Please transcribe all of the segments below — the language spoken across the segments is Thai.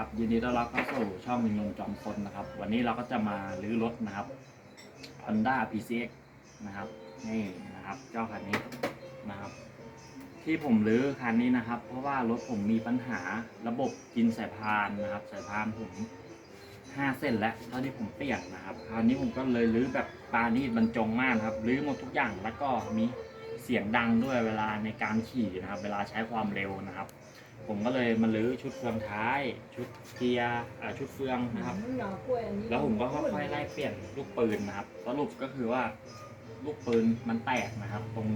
ครับยินดีต้อนรับเข้าสู่ช่องมินยงจอมพลนะครับ วันนี้เราก็จะมาลื้อรถนะครับ Honda PCX นะครับนี่นะครับเจ้าคันนี้นะครับ ที่ผมรื้อคันนี้นะครับ เพราะว่ารถผมมีปัญหาระบบกินสายพานนะครับ สายพานผมห้าเส้นแล้วเท่าที่ผมเปลี่ยนนะครับ คราวนี้ผมก็เลยรื้อแบบปานีตบรรจงมากครับรื้อหมดทุกอย่างแล้วก็มี เสียงดังด้วยเวลาในการขี่นะครับ เวลาใช้ความเร็วนะครับ ผมก็เลยมาลื้อชุดเฟืองท้าย ชุดเกียร์อ่าชุดเฟืองนะครับ แล้วผมก็ค่อยๆไล่เปลี่ยนลูกปืนนะครับสรุปก็คือว่าลูกปืนมันแตกนะครับ ตรง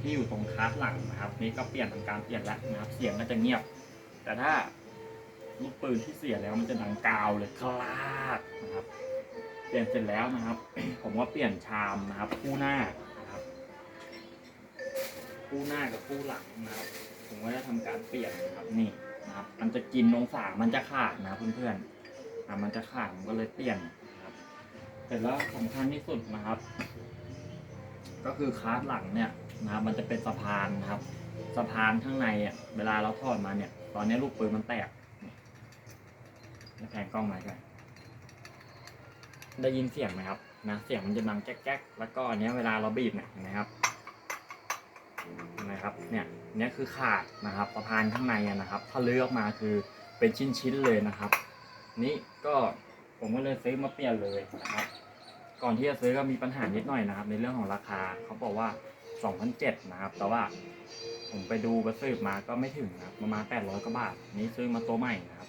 ที่อยู่ตรงคาร์ดหลังนะครับ นี่ก็เปลี่ยนทำการเปลี่ยนแล้วนะครับ เสียงก็จะเงียบ แต่ถ้าลูกปืนที่เสียแล้วมันจะดังกาวเลยคลาดนะครับ เปลี่ยนเสร็จแล้วนะครับ ผมก็เปลี่ยนชามนะครับ คู่หน้านะ คู่หน้ากับคู่หลังนะครับ ผมก็จะทำการเปลี่ยนนะครับนี่นะครับ มันจะกินองศามันจะขาดนะเพื่อนๆอะมันจะขาดผมก็เลยเปลี่ยนนะครับเสร็จแล้วสำคัญที่สุดนะครับ ก็คือคาร์ดหลังเนี่ยนะครับมันจะเป็นสะพานนะครับสะพานข้างในอะเวลาเราถอดมาเนี่ย ตอนนี้ลูกปืนมันแตกนี่แผงกล้องมากันได้ยินเสียงไหมครับนะเสียงมันจะดังแก๊กๆแล้วก็อันเนี้ยเวลาเราบีบเนี่ยเห็นไหมครับ นะครับเนี่ยเนี่ยคือขาดนะครับสะพานข้างในนะครับถ้าเลือกมาคือเป็นชิ้นๆเลยนะครับ นี่ก็ผมก็เลยซื้อมาเปลี่ยนเลยนะครับ ก่อนที่จะซื้อก็มีปัญหานิดหน่อยนะครับ ในเรื่องของราคาเขาบอกว่า2,007นะครับ แต่ว่าผมไปดูไปสืบมาก็ไม่ถึงนะครับประมาณ800กว่าบาท นี่ซื้อมาตัวใหม่นะครับ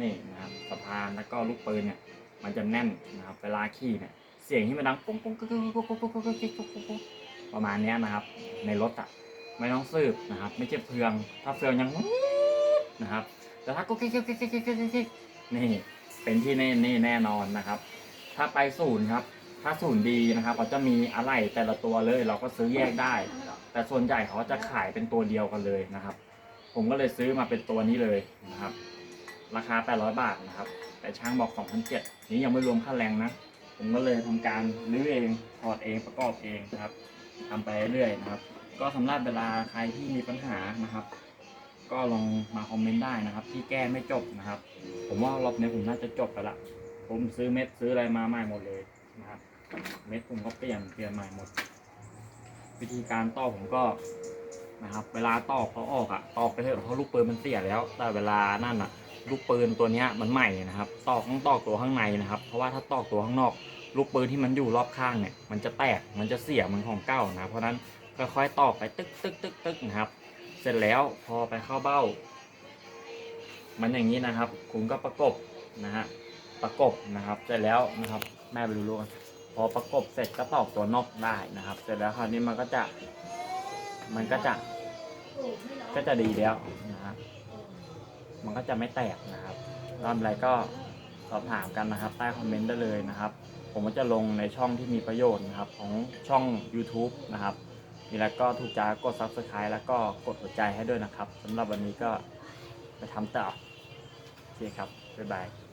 นี่นะครับสะพานแล้วก็ลูกปืนเนี่ย มันจะแน่นนะครับเวลาขี่เนี่ยเสียงที่มันดังปุ๊งปุ๊งปุ๊งปุ๊งปุ๊งปุ๊งปุ๊งปุ๊งปุ๊งปุ๊งประมาณนี้นะครับ ในรถอะ ไม่ต้องสืบนะครับ ไม่เจ็บเพือง ถ้าเฟืองยังนะครับ แต่ถ้ากุ๊กกิ๊กกิ๊กกิ๊กกิ๊กกิ๊กนี่เป็นที่แน่นี่แน่นอนนะครับ ถ้าไปศูนย์ครับ ถ้าศูนย์ดีนะครับเขาจะมีอะไรแต่ละตัวเลย เราก็ซื้อแยกได้ แต่ส่วนใหญ่เขาจะขายเป็นตัวเดียวกันเลยนะครับ ผมก็เลยซื้อมาเป็นตัวนี้เลยนะครับ ราคา 800 บาทนะครับ แต่ช่างบอก2,007นี้ยังไม่รวมค่าแรงนะ ผมก็เลยทำการรื้อเองถอดเองประกอบเองนะครับทำไปเรื่อยๆนะครับ ก็สำหรับเวลาใครที่มีปัญหานะครับ ก็ลองมาคอมเมนต์ได้นะครับ ที่แก้ไม่จบนะครับ ผมว่ารอบนี้ผมน่าจะจบไปละผมซื้อเม็ดซื้ออะไรมาใหม่หมดเลยนะครับ เม็ดผมก็เปลี่ยนเปลี่ยนใหม่หมด วิธีการต่อผมก็นะครับ เวลาตอกเขาออกอะตอกไปเถอะเพราะลูกปืนมันเสียแล้ว แต่เวลานั่นอะลูกปืนตัวนี้มันใหม่นะครับ ตอกต้องตอกตัวข้างในนะครับ เพราะว่าถ้าตอกตัวข้างนอก ลูกปืนที่มันอยู่รอบข้างเนี่ย มันจะแตก มันจะเสียเหมือนของเก่านะ เพราะนั้น ค่อยๆตอกไปตึกตึกตึกตึกนะครับ เสร็จแล้วพอไปเข้าเบ้า มันอย่างนี้นะครับ คุณก็ประกบนะฮะประกบนะครับ เสร็จแล้วนะครับ แม่ไปดูลูกพอประกบเสร็จก็ตอกตัวนอกได้นะครับ เสร็จแล้วคราวนี้มันก็จะ มันก็จะก็จะดีแล้วนะฮะมันก็จะไม่แตกนะครับรอบอะไรก็สอบถามกันนะครับ ใต้คอมเมนต์ได้เลยนะครับ ผมก็จะลงในช่องที่มีประโยชน์นะครับ ของช่อง YouTube นะครับ มีแล้วก็ถูกใจกด Subscribe แล้วก็กดหัวใจให้ด้วยนะครับสำหรับวันนี้ก็ไปทำต่อโอเคครับบ๊ายบาย